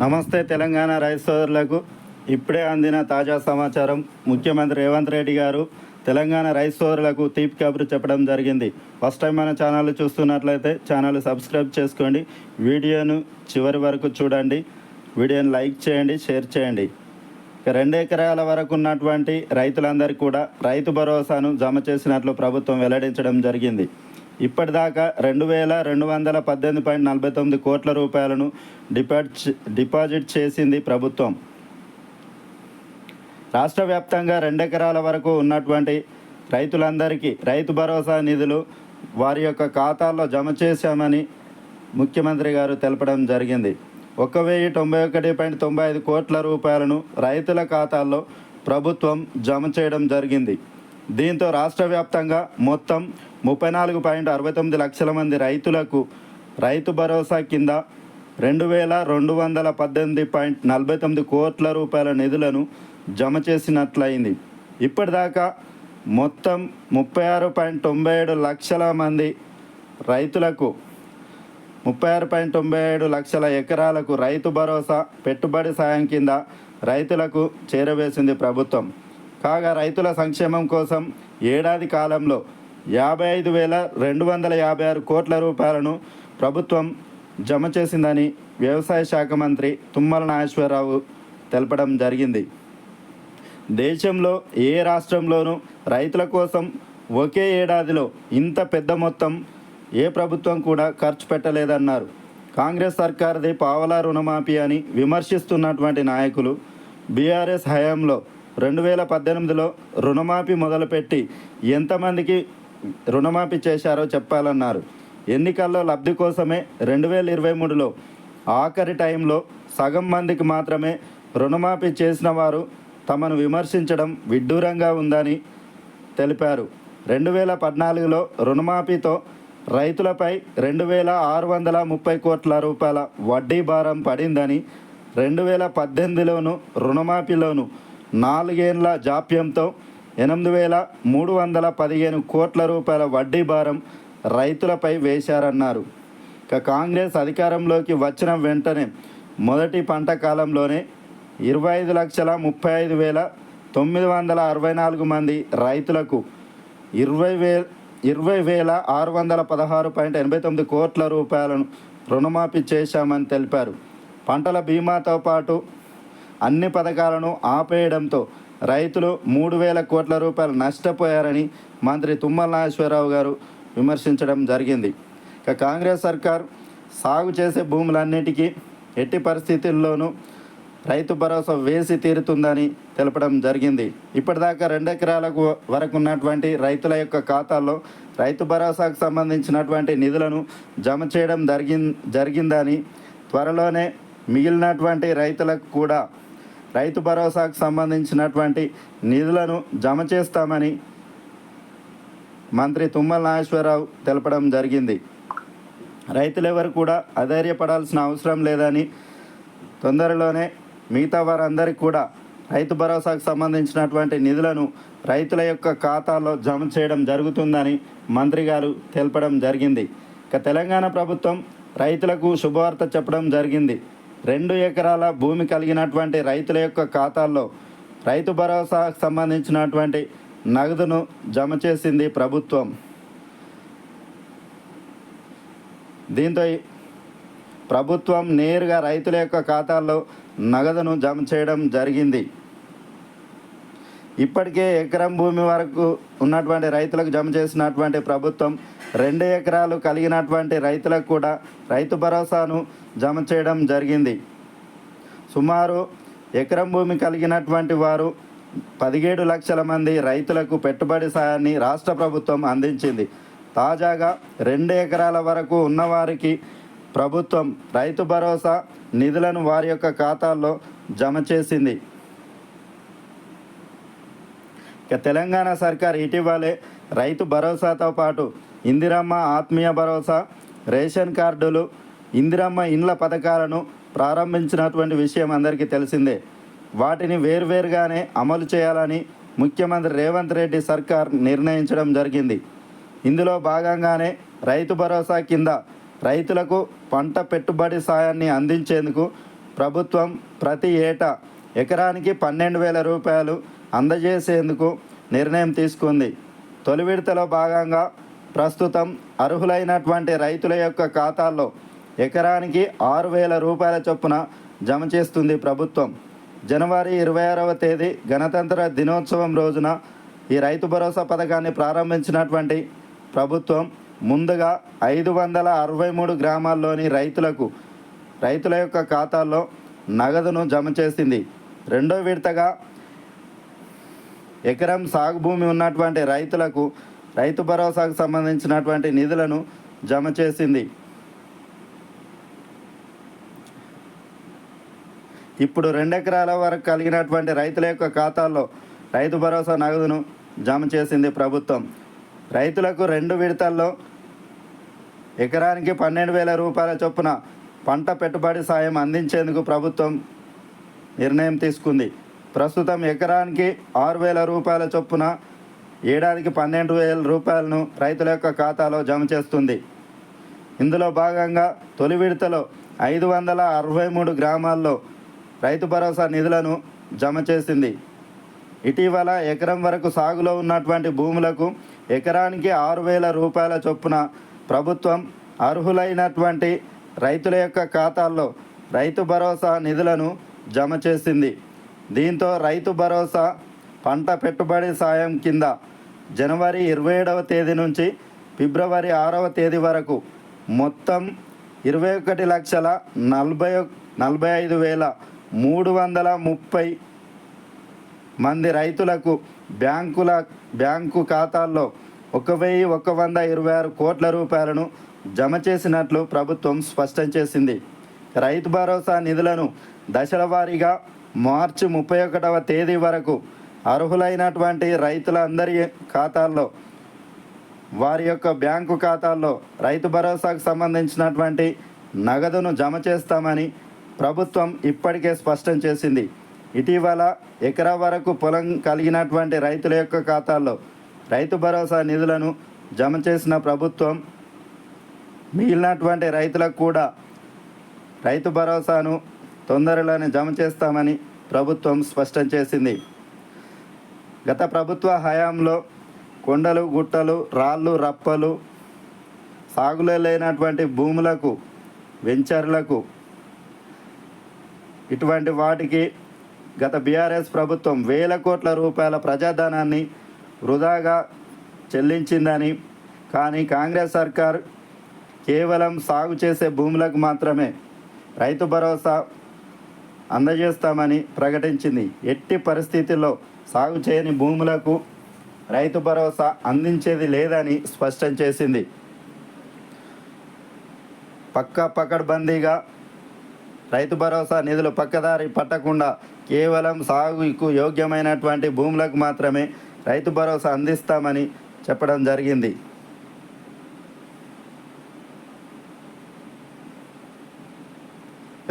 నమస్తే తెలంగాణ రైతు సోదరులకు. ఇప్పుడే అందిన తాజా సమాచారం. ముఖ్యమంత్రి రేవంత్ రెడ్డి గారు తెలంగాణ రైతు సోదరులకు తీపి కబురు చెప్పడం జరిగింది. ఫస్ట్ టైం మన ఛానల్ చూస్తున్నట్లయితే ఛానల్ సబ్స్క్రైబ్ చేసుకోండి. వీడియోను చివరి వరకు చూడండి. వీడియోని లైక్ చేయండి షేర్ చేయండి. ఇక రెండు ఎకరాల వరకు ఉన్నటువంటి రైతులందరికీ కూడా రైతు భరోసాను జమ చేసినట్లు ప్రభుత్వం వెల్లడించడం జరిగింది. ఇప్పటిదాకా రెండు వేల రెండు వందల పద్దెనిమిది పాయింట్ నలభై తొమ్మిది కోట్ల రూపాయలను డిపాజిట్ డిపాజిట్ చేసింది ప్రభుత్వం. రాష్ట్ర వ్యాప్తంగా రెండెకరాల వరకు ఉన్నటువంటి రైతులందరికీ రైతు భరోసా నిధులు వారి యొక్క ఖాతాల్లో జమ చేశామని ముఖ్యమంత్రి గారు తెలపడం జరిగింది. ఒక వెయ్యి తొంభై ఒకటి పాయింట్ తొంభై ఐదు కోట్ల రూపాయలను రైతుల ఖాతాల్లో ప్రభుత్వం జమ చేయడం జరిగింది. దీంతో రాష్ట్ర వ్యాప్తంగా మొత్తం ముప్పై నాలుగు పాయింట్ అరవై తొమ్మిది లక్షల మంది రైతులకు రైతు భరోసా కింద రెండు వేల రెండు వందల పద్దెనిమిది పాయింట్ నలభై తొమ్మిది కోట్ల రూపాయల నిధులను జమ చేసినట్లయింది. ఇప్పటిదాకా మొత్తం ముప్పై ఆరు పాయింట్ తొంభై ఏడు లక్షల మంది రైతులకు ముప్పై ఆరు పాయింట్ తొంభై ఏడు లక్షల ఎకరాలకు రైతు భరోసా పెట్టుబడి సాయం కింద రైతులకు చేరవేసింది ప్రభుత్వం. కాగా రైతుల సంక్షేమం కోసం ఏడాది కాలంలో యాభై ఐదు వేల రెండు వందల యాభై ఆరు కోట్ల రూపాయలను ప్రభుత్వం జమ చేసిందని వ్యవసాయ శాఖ మంత్రి తుమ్మల నాగేశ్వరరావు తెలపడం జరిగింది. దేశంలో ఏ రాష్ట్రంలోనూ రైతుల కోసం ఒకే ఏడాదిలో ఇంత పెద్ద మొత్తం ఏ ప్రభుత్వం కూడా ఖర్చు పెట్టలేదన్నారు. కాంగ్రెస్ సర్కార్ది పావలా రుణమాఫీ అని విమర్శిస్తున్నటువంటి నాయకులు బీఆర్ఎస్ హయాంలో రెండు వేల పద్దెనిమిదిలో రుణమాఫీ మొదలుపెట్టి ఎంతమందికి రుణమాఫీ చేశారో చెప్పాలన్నారు. ఎన్నికల్లో లబ్ధి కోసమే రెండు వేల ఇరవై మూడులో ఆఖరి టైంలో సగం మందికి మాత్రమే రుణమాఫీ చేసిన వారు తమను విమర్శించడం విడ్డూరంగా ఉందని తెలిపారు. రెండు వేల పద్నాలుగులో రుణమాఫీతో రైతులపై రెండు వేల ఆరు వందల ముప్పై కోట్ల రూపాయల వడ్డీ భారం పడిందని రెండు వేల పద్దెనిమిదిలోను రుణమాఫీలోను నాలుగేండ్ల జాప్యంతో ఎనిమిది వేల మూడు వందల పదిహేను కోట్ల రూపాయల వడ్డీ భారం రైతులపై వేశారన్నారు. ఇక కాంగ్రెస్ అధికారంలోకి వచ్చిన వెంటనే మొదటి పంట కాలంలోనే ఇరవై ఐదు లక్షల ముప్పై ఐదు వేల తొమ్మిది వందల అరవై నాలుగు మంది రైతులకు ఇరవై వే ఇరవై వేల ఆరు వందల పదహారు పాయింట్ ఎనభై తొమ్మిది కోట్ల రూపాయలను రుణమాఫీ చేశామని తెలిపారు. పంటల బీమాతో పాటు అన్ని పథకాలను ఆపేయడంతో రైతులు మూడు వేల కోట్ల రూపాయలు నష్టపోయారని మంత్రి తుమ్మల నాగేశ్వరరావు గారు విమర్శించడం జరిగింది. ఇక కాంగ్రెస్ సర్కార్ సాగు చేసే భూములన్నిటికీ ఎట్టి పరిస్థితుల్లోనూ రైతు భరోసా వేసి తీరుతుందని తెలపడం జరిగింది. ఇప్పటిదాకా రెండు ఎకరాలకు వరకు ఉన్నటువంటి రైతుల యొక్క ఖాతాల్లో రైతు భరోసాకు సంబంధించినటువంటి నిధులను జమ చేయడం జరిగి జరిగిందని త్వరలోనే మిగిలినటువంటి రైతులకు కూడా రైతు భరోసాకు సంబంధించినటువంటి నిధులను జమ చేస్తామని మంత్రి తుమ్మల నాగేశ్వరరావు తెలపడం జరిగింది. రైతులెవరు కూడా అధైర్యపడాల్సిన అవసరం లేదని తొందరలోనే మిగతా వారందరికీ కూడా రైతు భరోసాకు సంబంధించినటువంటి నిధులను రైతుల యొక్క ఖాతాలో జమ చేయడం జరుగుతుందని మంత్రి గారు తెలపడం జరిగింది. ఇక తెలంగాణ ప్రభుత్వం రైతులకు శుభవార్త చెప్పడం జరిగింది. రెండు ఎకరాల భూమి కలిగినటువంటి రైతుల యొక్క ఖాతాల్లో రైతు భరోసాకు సంబంధించినటువంటి నగదును జమ చేసింది ప్రభుత్వం. దీంతో ప్రభుత్వం నేరుగా రైతుల యొక్క ఖాతాల్లో నగదును జమ చేయడం జరిగింది. ఇప్పటికే ఎకరం భూమి వరకు ఉన్నటువంటి రైతులకు జమ చేసినటువంటి ప్రభుత్వం రెండు ఎకరాలు కలిగినటువంటి రైతులకు కూడా రైతు భరోసాను జమ చేయడం జరిగింది. సుమారు ఎకరం భూమి కలిగినటువంటి వారు పదిహేడు లక్షల మంది రైతులకు పెట్టుబడి సాయాన్ని రాష్ట్ర ప్రభుత్వం అందించింది. తాజాగా రెండు ఎకరాల వరకు ఉన్నవారికి ప్రభుత్వం రైతు భరోసా నిధులను వారి యొక్క ఖాతాల్లో జమ చేసింది. ఇక తెలంగాణ సర్కార్ ఇటీవలే రైతు భరోసాతో పాటు ఇందిరమ్మ ఆత్మీయ భరోసా రేషన్ కార్డులు ఇందిరమ్మ ఇండ్ల పథకాలను ప్రారంభించినటువంటి విషయం అందరికీ తెలిసిందే. వాటిని వేర్వేరుగానే అమలు చేయాలని ముఖ్యమంత్రి రేవంత్ రెడ్డి సర్కార్ నిర్ణయించడం జరిగింది. ఇందులో భాగంగానే రైతు భరోసా కింద రైతులకు పంట పెట్టుబడి సాయాన్ని అందించేందుకు ప్రభుత్వం ప్రతి ఏటా ఎకరానికి పన్నెండు వేల రూపాయలు అందజేసేందుకు నిర్ణయం తీసుకుంది. తొలి విడతలో భాగంగా ప్రస్తుతం అర్హులైనటువంటి రైతుల యొక్క ఖాతాల్లో ఎకరానికి ఆరు వేల రూపాయల చొప్పున జమ చేస్తుంది ప్రభుత్వం. జనవరి ఇరవై ఆరవ తేదీ గణతంత్ర దినోత్సవం రోజున ఈ రైతు భరోసా పథకాన్ని ప్రారంభించినటువంటి ప్రభుత్వం ముందుగా ఐదు వందల అరవై మూడు గ్రామాల్లోని రైతులకు రైతుల యొక్క ఖాతాల్లో నగదును జమ చేసింది. రెండో విడతగా ఎకరం సాగు భూమి ఉన్నటువంటి రైతులకు రైతు భరోసాకు సంబంధించినటువంటి నిధులను జమ చేసింది. ఇప్పుడు రెండు ఎకరాల వరకు కలిగినటువంటి రైతుల యొక్క ఖాతాల్లో రైతు భరోసా నగదును జమ చేసింది ప్రభుత్వం. రైతులకు రెండు విడతల్లో ఎకరానికి పన్నెండు వేల రూపాయల చొప్పున పంట పెట్టుబడి సాయం అందించేందుకు ప్రభుత్వం నిర్ణయం తీసుకుంది. ప్రస్తుతం ఎకరానికి ఆరు వేల రూపాయల చొప్పున ఏడాదికి పన్నెండు వేల రూపాయలను రైతుల యొక్క ఖాతాలో జమ చేస్తుంది. ఇందులో భాగంగా తొలి విడతలో ఐదు వందల అరవై మూడు గ్రామాల్లో రైతు భరోసా నిధులను జమ చేసింది. ఇటీవల ఎకరం వరకు సాగులో ఉన్నటువంటి భూములకు ఎకరానికి ఆరు వేల రూపాయల చొప్పున ప్రభుత్వం అర్హులైనటువంటి రైతుల యొక్క ఖాతాల్లో రైతు భరోసా నిధులను జమ చేసింది. దీంతో రైతు భరోసా పంట పెట్టుబడి సాయం కింద జనవరి ఇరవై ఏడవ తేదీ నుంచి ఫిబ్రవరి ఆరవ తేదీ వరకు మొత్తం ఇరవై ఒకటి లక్షల నలభై నలభై ఐదు వేల మూడు వందల ముప్పై మంది రైతులకు బ్యాంకుల బ్యాంకు ఖాతాల్లో ఒక వెయ్యి ఒక వంద ఇరవై ఆరు కోట్ల రూపాయలను జమ చేసినట్లు ప్రభుత్వం స్పష్టం చేసింది. రైతు భరోసా నిధులను దశల వారీగా మార్చి ముప్పై ఒకటవ తేదీ వరకు అర్హులైనటువంటి రైతులందరి ఖాతాల్లో వారి యొక్క బ్యాంకు ఖాతాల్లో రైతు భరోసాకు సంబంధించినటువంటి నగదును జమ చేస్తామని ప్రభుత్వం ఇప్పటికే స్పష్టం చేసింది. ఇటీవల ఎకరా వరకు పొలం కలిగినటువంటి రైతుల యొక్క ఖాతాల్లో రైతు భరోసా నిధులను జమ చేసిన ప్రభుత్వం మిగిలినటువంటి రైతులకు కూడా రైతు భరోసాను తొందరలోనే జమ చేస్తామని ప్రభుత్వం స్పష్టం చేసింది. గత ప్రభుత్వ హయాంలో కొండలు గుట్టలు రాళ్ళు రప్పలు సాగులో లేనటువంటి భూములకు వెంచర్లకు ఇటువంటి వాటికి గత బీఆర్ఎస్ ప్రభుత్వం వేల కోట్ల రూపాయల ప్రజాధనాన్ని వృధాగా చెల్లించిందని కానీ కాంగ్రెస్ సర్కార్ కేవలం సాగు చేసే భూములకు మాత్రమే రైతు భరోసా అందజేస్తామని ప్రకటించింది. ఎట్టి పరిస్థితుల్లో సాగు చేయని భూములకు రైతు భరోసా అందించేది లేదని స్పష్టం చేసింది. పక్క పకడ్బందీగా రైతు భరోసా నిధులు పక్కదారి పట్టకుండా కేవలం సాగుకు యోగ్యమైనటువంటి భూములకు మాత్రమే రైతు భరోసా అందిస్తామని చెప్పడం జరిగింది.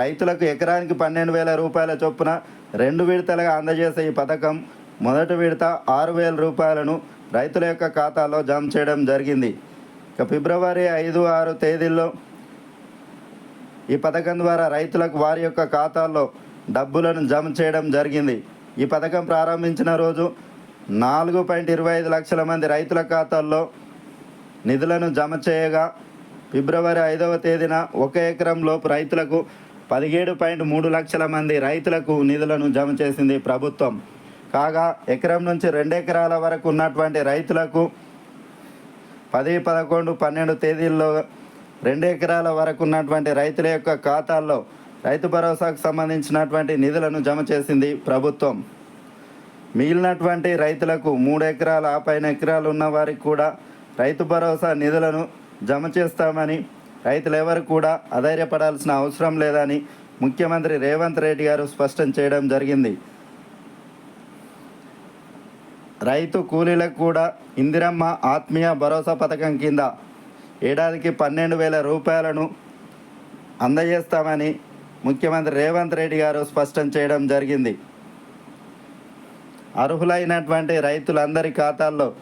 రైతులకు ఎకరానికి పన్నెండు వేల రూపాయల చొప్పున రెండు విడతలుగా అందజేసే ఈ పథకం మొదటి విడత ఆరు వేల రూపాయలను రైతుల యొక్క ఖాతాలో జమ చేయడం జరిగింది. ఇక ఫిబ్రవరి ఐదు ఆరు తేదీల్లో ఈ పథకం ద్వారా రైతులకు వారి యొక్క ఖాతాల్లో డబ్బులను జమ చేయడం జరిగింది. ఈ పథకం ప్రారంభించిన రోజు నాలుగు పాయింట్ ఇరవై ఐదు లక్షల మంది రైతుల ఖాతాల్లో నిధులను జమ చేయగా ఫిబ్రవరి ఐదవ తేదీన ఒక ఎకరం లోపు రైతులకు పదిహేడు పాయింట్ మూడు లక్షల మంది రైతులకు నిధులను జమ చేసింది ప్రభుత్వం. కాగా ఎకరం నుంచి రెండు ఎకరాల వరకు ఉన్నటువంటి రైతులకు పది పదకొండు పన్నెండు తేదీల్లో రెండు ఎకరాల వరకు ఉన్నటువంటి రైతుల యొక్క ఖాతాల్లో రైతు భరోసాకు సంబంధించినటువంటి నిధులను జమ చేసింది ప్రభుత్వం. మిగిలినటువంటి రైతులకు మూడు ఎకరాల ఆ పైన ఎకరాలు ఉన్న వారికి కూడా రైతు భరోసా నిధులను జమ చేస్తామని రైతులు ఎవరు కూడా అధైర్యపడాల్సిన అవసరం లేదని ముఖ్యమంత్రి రేవంత్ రెడ్డి గారు స్పష్టం చేయడం జరిగింది. రైతు కూలీలకు కూడా ఇందిరమ్మ ఆత్మీయ భరోసా పథకం కింద ఏడాదికి పన్నెండు వేల రూపాయలను అందజేస్తామని ముఖ్యమంత్రి రేవంత్ రెడ్డి గారు స్పష్టం చేయడం జరిగింది. అర్హులైనటువంటి రైతులందరి ఖాతాల్లో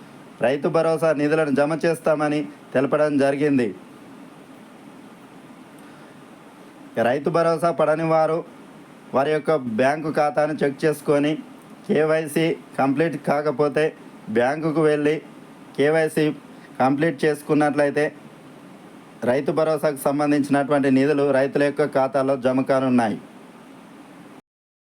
రైతు భరోసా నిధులను జమ చేస్తామని తెలపడం జరిగింది. రైతు భరోసా పడని వారు వారి యొక్క బ్యాంకు ఖాతాను చెక్ చేసుకొని కేవైసీ కంప్లీట్ కాకపోతే బ్యాంకుకు వెళ్ళి కేవైసీ కంప్లీట్ చేసుకున్నట్లయితే రైతు భరోసాకు సంబంధించినటువంటి నిధులు రైతుల యొక్క ఖాతాలో జమ కానున్నాయి.